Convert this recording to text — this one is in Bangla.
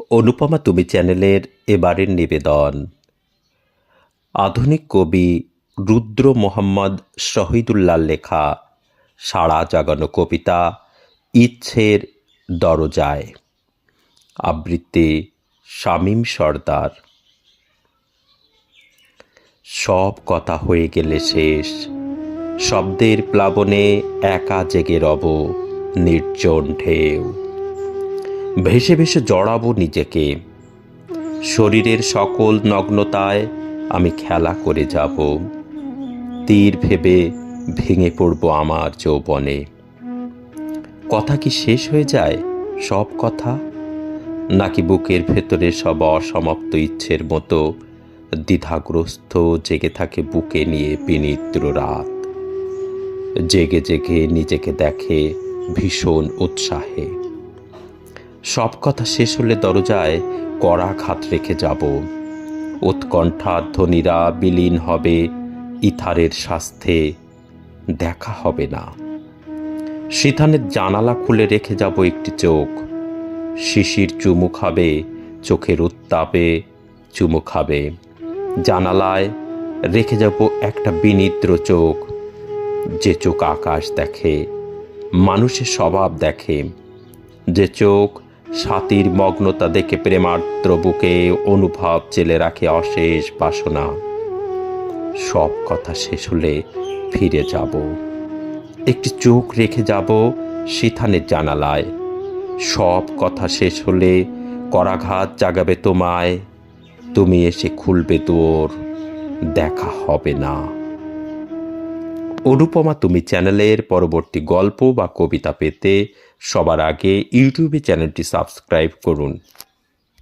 অনুপমা তুমি চ্যানেলের এবারের নিবেদন। আধুনিক কবি রুদ্র মোহাম্মদ শহীদুল্লাহ লেখা সাড়া জাগানো কবিতা ইচ্ছের দরজায়। আবৃত্তি শামীম সর্দার। সব কথা হয়ে গেলে শেষ। শব্দের প্লাবনে একা জেগে রব নির্জন ঢেউ। ভেসে ভেসে জড়াবো নিজেকে। শরীরের সকল নগ্নতায় আমি খেলা করে যাব। তীর ভেবে ভেঙে পড়ব আমার যৌবনে। কথা কি শেষ হয়ে যায় সব কথা? নাকি বুকের ভেতরে সব অসমাপ্ত ইচ্ছের মতো দ্বিধাগ্রস্ত জেগে থাকে বুকে নিয়ে বিনিদ্র রাত। জেগে জেগে নিজেকে দেখে ভীষণ উৎসাহে। সব কথা শেষ হলে দরজায় কড়া ঘাত রেখে যাব। উৎকণ্ঠা ধ্বনিরা বিলীন হবে ইথারের স্বাস্থ্যে, দেখা হবে না। সিথানের জানালা খুলে রেখে যাব একটি চোখ। শিশির চুমু খাবে, চোখের উত্তাপে চুমু খাবে। জানালায় রেখে যাব একটা বিনিদ্র চোখ। যে চোখ আকাশ দেখে, মানুষের স্বভাব দেখে। যে চোখ সাতির মগ্নতা দেখে প্রেমার্দ্র বুকে অনুভব চেলে রাখে অশেষ বাসনা। সব কথা শেষ হলে ফিরে যাব। একটি চোখ রেখে যাব সিথানের জানালায়। সব কথা শেষ হলে করাঘাত জাগাবে তোমায়। তুমি এসে খুলবে তোর দেখা হবে না। অনুপমা তুমি চ্যানেলের পরবর্তী গল্প বা কবিতা পেতে সবার আগে ইউটিউবে চ্যানেলটি সাবস্ক্রাইব করুন।